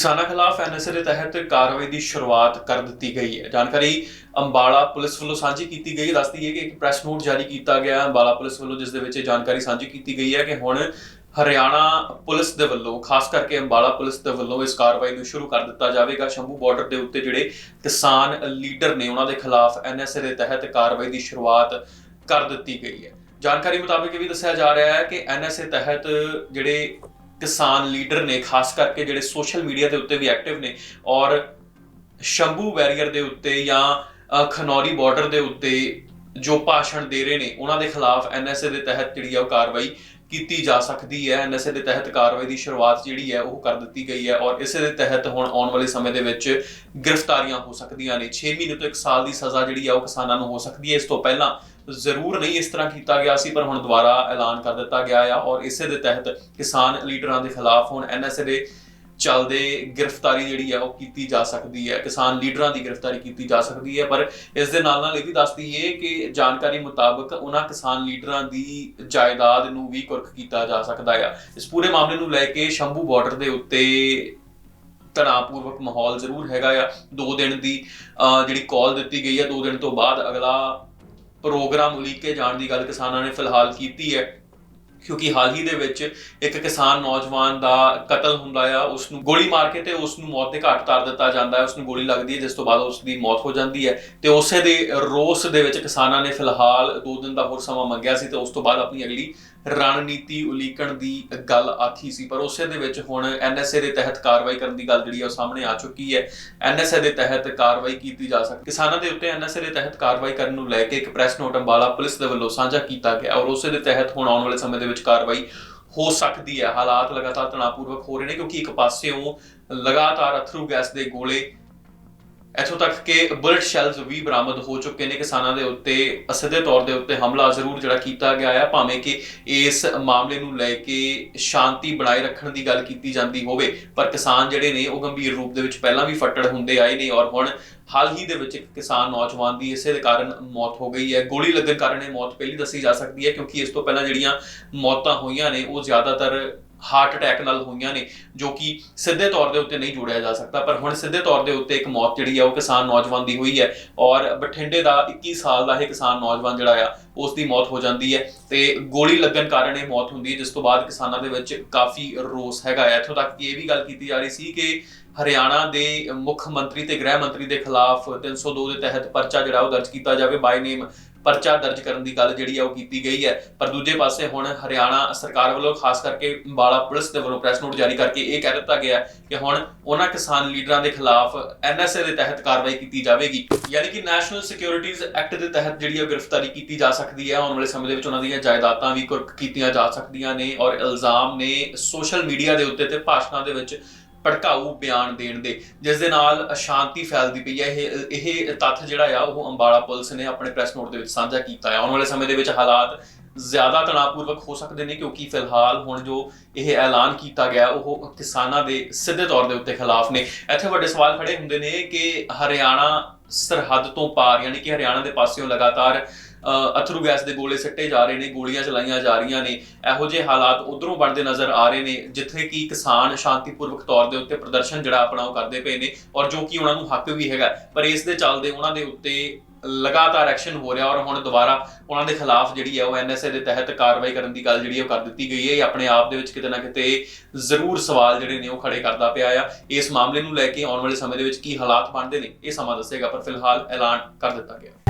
ਕਿਸਾਨਾਂ ਖਿਲਾਫ ਐਨਐਸਏ ਦੇ ਤਹਿਤ ਕਾਰਵਾਈ ਦੀ ਸ਼ੁਰੂਆਤ ਕਰ ਦਿੱਤੀ ਗਈ ਹੈ। ਜਾਣਕਾਰੀ ਅੰਬਾਲਾ ਪੁਲਿਸ ਵੱਲੋਂ ਸਾਂਝੀ ਕੀਤੀ ਗਈ। ਦੱਸਦੀ ਹੈ ਕਿ ਇੱਕ ਪ੍ਰੈਸ ਨੋਟ ਜਾਰੀ ਕੀਤਾ ਗਿਆ ਅੰਬਾਲਾ ਪੁਲਿਸ ਵੱਲੋਂ ਜਿਸ ਦੇ ਵਿੱਚ ਜਾਣਕਾਰੀ ਸਾਂਝੀ ਕੀਤੀ ਗਈ ਹੈ ਕਿ ਹੁਣ ਹਰਿਆਣਾ ਪੁਲਿਸ ਦੇ ਵੱਲੋਂ, ਖਾਸ ਕਰਕੇ ਅੰਬਾਲਾ ਪੁਲਿਸ ਦੇ ਵੱਲੋਂ ਇਸ ਕਾਰਵਾਈ ਨੂੰ ਸ਼ੁਰੂ ਕਰ ਦਿੱਤਾ ਜਾਵੇਗਾ। ਸ਼ੰਭੂ ਬਾਰਡਰ ਦੇ ਉੱਤੇ ਜਿਹੜੇ ਕਿਸਾਨ ਲੀਡਰ ਨੇ, ਉਹਨਾਂ ਦੇ ਖਿਲਾਫ ਐਨਐਸਏ ਦੇ ਤਹਿਤ ਕਾਰਵਾਈ ਦੀ ਸ਼ੁਰੂਆਤ ਕਰ ਦਿੱਤੀ ਗਈ ਹੈ। ਜਾਣਕਾਰੀ ਮੁਤਾਬਕ ਇਹ ਵੀ ਦੱਸਿਆ ਜਾ ਰਿਹਾ ਹੈ ਕਿ ਐਨਐਸਏ ਤਹਿਤ ਜਿਹੜੇ ਕਿਸਾਨ ਲੀਡਰ ਨੇ, ਖਾਸ ਕਰਕੇ ਜਿਹੜੇ ਸੋਸ਼ਲ ਮੀਡੀਆ ਦੇ ਉੱਤੇ ਵੀ ਐਕਟਿਵ ਨੇ ਔਰ ਸ਼ੰਭੂ ਬੈਰੀਅਰ ਦੇ ਉੱਤੇ ਜਾਂ ਖਨੌਰੀ ਬਾਰਡਰ ਦੇ ਉੱਤੇ ਜੋ ਭਾਸ਼ਣ ਦੇ ਰਹੇ ਨੇ, ਉਹਨਾਂ ਦੇ ਖਿਲਾਫ ਐਨਐਸਏ ਦੇ ਤਹਿਤ ਜਿਹੜੀ ਆ ਉਹ ਕਾਰਵਾਈ ਕੀਤੀ ਜਾ ਸਕਦੀ ਹੈ। ਐਨਐਸਏ ਦੇ ਤਹਿਤ ਕਾਰਵਾਈ ਦੀ ਸ਼ੁਰੂਆਤ ਜਿਹੜੀ ਹੈ ਉਹ ਕਰ ਦਿੱਤੀ ਗਈ ਹੈ ਔਰ ਇਸੇ ਦੇ ਤਹਿਤ ਹੁਣ ਆਉਣ ਵਾਲੇ ਸਮੇਂ ਦੇ ਵਿੱਚ ਗ੍ਰਿਫਤਾਰੀਆਂ ਹੋ ਸਕਦੀਆਂ ਨੇ। 6 ਮਹੀਨੇ ਤੋਂ 1 ਸਾਲ ਦੀ ਸਜ਼ਾ ਜਿਹੜੀ ਆ ਉਹ ਕਿਸਾਨਾਂ ਨੂੰ ਹੋ ਸਕਦੀ ਹੈ। ਇਸ ਤੋਂ ਪਹਿਲਾਂ ਜ਼ਰੂਰ ਨਹੀਂ ਇਸ ਤਰ੍ਹਾਂ ਕੀਤਾ ਗਿਆ ਸੀ ਪਰ ਹੁਣ ਦੁਬਾਰਾ ਐਲਾਨ ਕਰ ਦਿੱਤਾ ਗਿਆ ਆ ਔਰ ਇਸੇ ਦੇ ਤਹਿਤ ਕਿਸਾਨ ਲੀਡਰਾਂ ਦੇ ਖਿਲਾਫ ਹੁਣ ਐਨਐਸਏ ਦੇ ਚੱਲਦੇ ਗ੍ਰਿਫਤਾਰੀ ਜਿਹੜੀ ਹੈ ਉਹ ਕੀਤੀ ਜਾ ਸਕਦੀ ਹੈ। ਕਿਸਾਨ ਲੀਡਰਾਂ ਦੀ ਗ੍ਰਿਫਤਾਰੀ ਕੀਤੀ ਜਾ ਸਕਦੀ ਹੈ ਪਰ ਇਸ ਦੇ ਨਾਲ ਨਾਲ ਇਹ ਵੀ ਦੱਸ ਦਈਏ ਕਿ ਜਾਣਕਾਰੀ ਮੁਤਾਬਕ ਉਹਨਾਂ ਕਿਸਾਨ ਲੀਡਰਾਂ ਦੀ ਜਾਇਦਾਦ ਨੂੰ ਵੀ ਕੁਰਕ ਕੀਤਾ ਜਾ ਸਕਦਾ ਹੈ ਇਸ ਪੂਰੇ ਮਾਮਲੇ ਨੂੰ ਲੈ ਕੇ ਸ਼ੰਭੂ ਬਾਰਡਰ ਦੇ ਉੱਤੇ ਤਣਾਅਪੂਰਵਕ ਮਾਹੌਲ ਜ਼ਰੂਰ ਹੈਗਾ ਆ। ਦੋ ਦਿਨ ਦੀ ਅਹ, ਜਿਹੜੀ ਕਾਲ ਦਿੱਤੀ ਗਈ ਹੈ ਦੋ ਦਿਨ ਤੋਂ ਬਾਅਦ ਅਗਲਾ ਪ੍ਰੋਗਰਾਮ ਉਲੀਕੇ ਜਾਣ ਦੀ ਗੱਲ ਕਿਸਾਨਾਂ ਨੇ ਫਿਲਹਾਲ ਕੀਤੀ ਹੈ। ਕਿਉਂਕਿ ਹਾਲ ਹੀ ਦੇ ਵਿੱਚ ਇੱਕ ਕਿਸਾਨ ਨੌਜਵਾਨ ਦਾ ਕਤਲ ਹੁੰਦਾ ਆ ਉਸ ਨੂੰ ਗੋਲੀ ਮਾਰ ਕੇ ਤੇ ਉਸ ਨੂੰ ਮੌਤ ਦੇ ਘਾਟ ਤਾਰ ਦਿੱਤਾ ਜਾਂਦਾ ਹੈ ਉਸ ਨੂੰ ਗੋਲੀ ਲੱਗਦੀ ਹੈ, ਜਿਸ ਤੋਂ ਬਾਅਦ ਉਸ ਦੀ ਮੌਤ ਹੋ ਜਾਂਦੀ ਹੈ। ਤੇ ਉਸੇ ਦੇ ਰੋਸ ਦੇ ਵਿੱਚ ਕਿਸਾਨਾਂ ਨੇ ਫਿਲਹਾਲ 2 ਦਿਨ ਦਾ ਹੋਰ ਸਮਾਂ ਮੰਗਿਆ ਸੀ ਤੇ ਉਸ ਤੋਂ ਬਾਅਦ ਆਪਣੀ ਅਗਲੀ ਰਣਨੀਤੀ ਉਲੀਕਣ ਦੀ ਗੱਲ ਆਖੀ ਸੀ। ਪਰ ਉਸੇ ਦੇ ਵਿੱਚ ਹੁਣ ਐਨਐਸਏ ਦੇ ਤਹਿਤ ਕਾਰਵਾਈ ਕਰਨ ਦੀ ਗੱਲ ਜਿਹੜੀ ਆ ਉਹ ਸਾਹਮਣੇ ਆ ਚੁੱਕੀ ਹੈ। ਐਨਐਸਏ ਦੇ ਤਹਿਤ ਕਾਰਵਾਈ ਕੀਤੀ ਜਾ ਸਕਦੀ, ਕਿਸਾਨਾਂ ਦੇ ਉੱਤੇ ਐਨਐਸਏ ਦੇ ਤਹਿਤ ਕਾਰਵਾਈ ਕਰਨ ਨੂੰ ਲੈ ਕੇ ਇੱਕ ਪ੍ਰੈਸ ਨੋਟ ਅੰਬਾਲਾ ਪੁਲਿਸ ਦੇ ਵੱਲੋਂ ਸਾਂਝਾ ਕੀਤਾ ਗਿਆ ਔਰ ਉਸੇ ਦੇ ਤਹਿਤ ਹੁਣ ਆਉਣ ਵਾਲੇ ਸਮੇਂ ਦੇ ਵਿੱਚ ਕਾਰਵਾਈ ਹੋ ਸਕਦੀ ਹੈ। ਹਾਲਾਤ ਲਗਾਤਾਰ ਤਣਾਅਪੂਰਵਕ ਹੋ ਰਹੇ ਨੇ ਕਿਉਂਕਿ ਇੱਕ ਪਾਸਿਓਂ ਲਗਾਤਾਰ ਅਥਰੂ ਗੈਸ ਦੇ ਗੋਲੇ ਇੱਥੋਂ ਤੱਕ ਕਿ ਬੁਲਟ ਸ਼ੈਲਸ ਵੀ ਬਰਾਮਦ ਹੋ ਚੁੱਕੇ ਨੇ ਕਿਸਾਨਾਂ ਦੇ ਉੱਤੇ, ਅਸਿੱਧੇ ਤੌਰ ਦੇ ਉੱਤੇ ਹਮਲਾ ਜ਼ਰੂਰ ਜਿਹੜਾ ਕੀਤਾ ਗਿਆ ਹੈ ਭਾਵੇਂ ਕਿ ਇਸ ਮਾਮਲੇ ਨੂੰ ਲੈ ਕੇ ਸ਼ਾਂਤੀ ਬਣਾਏ ਰੱਖਣ ਦੀ ਗੱਲ ਕੀਤੀ ਜਾਂਦੀ ਹੋਵੇ, ਪਰ ਕਿਸਾਨ ਜਿਹੜੇ ਨੇ, ਉਹ ਗੰਭੀਰ ਰੂਪ ਦੇ ਵਿੱਚ ਪਹਿਲਾਂ ਵੀ ਫੱਟੜ ਹੁੰਦੇ ਆਏ ਨੇ ਔਰ ਹੁਣ ਹਾਲ ਹੀ ਦੇ ਵਿੱਚ ਇੱਕ ਕਿਸਾਨ ਨੌਜਵਾਨ ਦੀ ਇਸੇ ਦੇ ਕਾਰਨ ਮੌਤ ਹੋ ਗਈ ਹੈ। ਗੋਲੀ ਲੱਗਣ ਕਾਰਨ ਇਹ ਮੌਤ ਪਹਿਲੀ ਦੱਸੀ ਜਾ ਸਕਦੀ ਹੈ ਕਿਉਂਕਿ ਇਸ ਤੋਂ ਪਹਿਲਾਂ ਜਿਹੜੀਆਂ ਮੌਤਾਂ ਹੋਈਆਂ ਨੇ, ਉਹ ਜ਼ਿਆਦਾਤਰ ਹਾਰਟ ਅਟੈਕ ਨਾਲ ਹੋਈਆਂ ਨੇ, ਜੋ ਕਿ ਸਿੱਧੇ ਤੌਰ ਦੇ ਉੱਤੇ ਨਹੀਂ ਜੋੜਿਆ ਜਾ ਸਕਦਾ, ਪਰ ਹੁਣ ਸਿੱਧੇ ਤੌਰ ਦੇ ਉੱਤੇ ਇੱਕ ਮੌਤ ਜਿਹੜੀ ਆ, ਉਹ ਕਿਸਾਨ ਨੌਜਵਾਨ ਦੀ ਹੋਈ ਹੈ ਔਰ ਬਠਿੰਡੇ ਦਾ 21 ਸਾਲ ਦਾ ਇਹ ਕਿਸਾਨ ਨੌਜਵਾਨ ਜਿਹੜਾ ਆ ਉਸ ਦੀ ਮੌਤ ਹੋ ਜਾਂਦੀ ਹੈ ਤੇ ਗੋਲੀ ਲੱਗਣ ਕਾਰਨ ਇਹ ਮੌਤ ਹੁੰਦੀ ਹੈ, ਜਿਸ ਤੋਂ ਬਾਅਦ ਕਿਸਾਨਾਂ ਦੇ ਵਿੱਚ ਕਾਫੀ ਰੋਸ ਹੈਗਾ ਹੈ। ਇੱਥੋਂ ਤੱਕ ਕਿ ਇਹ ਵੀ ਗੱਲ ਕੀਤੀ ਜਾ ਰਹੀ ਸੀ ਕਿ ਹਰਿਆਣਾ ਦੇ ਮੁੱਖ ਮੰਤਰੀ ਤੇ ਗ੍ਰਹਿ ਮੰਤਰੀ ਦੇ ਖਿਲਾਫ 302 ਦੇ ਤਹਿਤ ਪਰਚਾ ਜਿਹੜਾ ਉਹ ਦਰਜ ਕੀਤਾ ਜਾਵੇ। ਬਾਈ ਨੇਮ ਪਰਚਾ ਦਰਜ ਕਰਨ ਦੀ ਗੱਲ ਜਿਹੜੀ ਆ ਉਹ ਕੀਤੀ ਗਈ ਹੈ। ਪਰ ਦੂਜੇ ਪਾਸੇ ਹੁਣ ਹਰਿਆਣਾ ਸਰਕਾਰ ਵੱਲੋਂ ਖਾਸ ਕਰਕੇ ਅੰਬਾਲਾ ਪੁਲਿਸ ਦੇ ਵੱਲੋਂ ਪ੍ਰੈਸ ਨੋਟ ਜਾਰੀ ਕਰਕੇ ਇਹ ਕਹਿ ਦਿੱਤਾ ਗਿਆ ਕਿ ਹੁਣ ਉਹਨਾਂ ਕਿਸਾਨ ਲੀਡਰਾਂ ਦੇ ਖਿਲਾਫ ਐਨਐਸਏ ਦੇ ਤਹਿਤ ਕਾਰਵਾਈ ਕੀਤੀ ਜਾਵੇਗੀ। ਯਾਨੀ ਕਿ ਨੈਸ਼ਨਲ ਸਿਕਿਉਰਿਟੀਜ਼ ਐਕਟ ਦੇ ਤਹਿਤ ਜਿਹੜੀ ਆ ਗ੍ਰਿਫਤਾਰੀ ਕੀਤੀ ਜਾ ਸਕਦੀ ਹੈ, ਆਉਣ ਵਾਲੇ ਸਮੇਂ ਦੇ ਵਿੱਚ ਉਹਨਾਂ ਦੀਆਂ ਜਾਇਦਾਦਾਂ ਵੀ ਕੁਰਕ ਕੀਤੀਆਂ ਜਾ ਸਕਦੀਆਂ ਨੇ ਔਰ ਇਲਜ਼ਾਮ ਨੇ ਸੋਸ਼ਲ ਮੀਡੀਆ ਦੇ ਉੱਤੇ ਤੇ ਭਾਸ਼ਣਾਂ ਦੇ ਵਿੱਚ ਭੜਕਾਊ ਬਿਆਨ ਦੇਣ ਦੇ, ਜਿਸ ਦੇ ਨਾਲ ਅਸ਼ਾਂਤੀ ਫੈਲਦੀ ਪਈ ਹੈ। ਇਹ ਇਹ ਤੱਥ ਜਿਹੜਾ ਆ, ਉਹ ਅੰਬਾਲਾ ਪੁਲਿਸ ਨੇ ਆਪਣੇ ਪ੍ਰੈਸ ਨੋਟ ਦੇ ਵਿੱਚ ਸਾਂਝਾ ਕੀਤਾ ਹੈ। ਆਉਣ ਵਾਲੇ ਸਮੇਂ ਦੇ ਵਿੱਚ ਹਾਲਾਤ ਜ਼ਿਆਦਾ ਤਣਾਅਪੂਰਵਕ ਹੋ ਸਕਦੇ ਨੇ, ਕਿਉਂਕਿ ਫਿਲਹਾਲ ਹੁਣ ਜੋ ਇਹ ਐਲਾਨ ਕੀਤਾ ਗਿਆ, ਉਹ ਕਿਸਾਨਾਂ ਦੇ ਸਿੱਧੇ ਤੌਰ ਦੇ ਉੱਤੇ ਖਿਲਾਫ ਨੇ। ਇੱਥੇ ਵੱਡੇ ਸਵਾਲ ਖੜੇ ਹੁੰਦੇ ਨੇ ਕਿ ਹਰਿਆਣਾ ਸਰਹੱਦ ਤੋਂ ਪਾਰ, ਯਾਨੀ ਕਿ ਹਰਿਆਣਾ ਦੇ ਪਾਸਿਓਂ ਲਗਾਤਾਰ ਅਥਰੂ ਗੈਸ ਦੇ ਗੋਲੇ ਸਿੱਟੇ ਜਾ ਰਹੇ ਨੇ, ਗੋਲੀਆਂ ਚਲਾਈਆਂ ਜਾ ਰਹੀਆਂ ਨੇ। ਇਹੋ ਜਿਹੇ ਹਾਲਾਤ ਉਧਰੋਂ ਬਣਦੇ ਨਜ਼ਰ ਆ ਰਹੇ ਨੇ, ਜਿੱਥੇ ਕਿ ਕਿਸਾਨ ਸ਼ਾਂਤੀਪੂਰਵਕ ਤੌਰ ਦੇ ਉੱਤੇ ਪ੍ਰਦਰਸ਼ਨ ਜਿਹੜਾ ਆਪਣਾ ਉਹ ਕਰਦੇ ਪਏ ਨੇ ਔਰ ਜੋ ਕਿ ਉਹਨਾਂ ਨੂੰ ਹੱਕ ਵੀ ਹੈਗਾ। ਪਰ ਇਸ ਦੇ ਚੱਲਦੇ ਉਹਨਾਂ ਦੇ ਉੱਤੇ ਲਗਾਤਾਰ ਐਕਸ਼ਨ ਹੋ ਰਿਹਾ ਔਰ ਹੁਣ ਦੁਬਾਰਾ ਉਹਨਾਂ ਦੇ ਖਿਲਾਫ ਜਿਹੜੀ ਹੈ ਉਹ ਐਨਐਸਏ ਦੇ ਤਹਿਤ ਕਾਰਵਾਈ ਕਰਨ ਦੀ ਗੱਲ ਜਿਹੜੀ ਉਹ ਕਰ ਦਿੱਤੀ ਗਈ ਹੈ। ਇਹ ਆਪਣੇ ਆਪ ਦੇ ਵਿੱਚ ਕਿਤੇ ਨਾ ਕਿਤੇ ਜ਼ਰੂਰ ਸਵਾਲ ਜਿਹੜੇ ਨੇ ਉਹ ਖੜੇ ਕਰਦਾ ਪਿਆ ਆ। ਇਸ ਮਾਮਲੇ ਨੂੰ ਲੈ ਕੇ ਆਉਣ ਵਾਲੇ ਸਮੇਂ ਦੇ ਵਿੱਚ ਕੀ ਹਾਲਾਤ ਬਣਦੇ ਨੇ, ਇਹ ਸਮਾਂ ਦੱਸੇਗਾ, ਪਰ ਫਿਲਹਾਲ ਐਲਾਨ ਕਰ ਦਿੱਤਾ ਗਿਆ।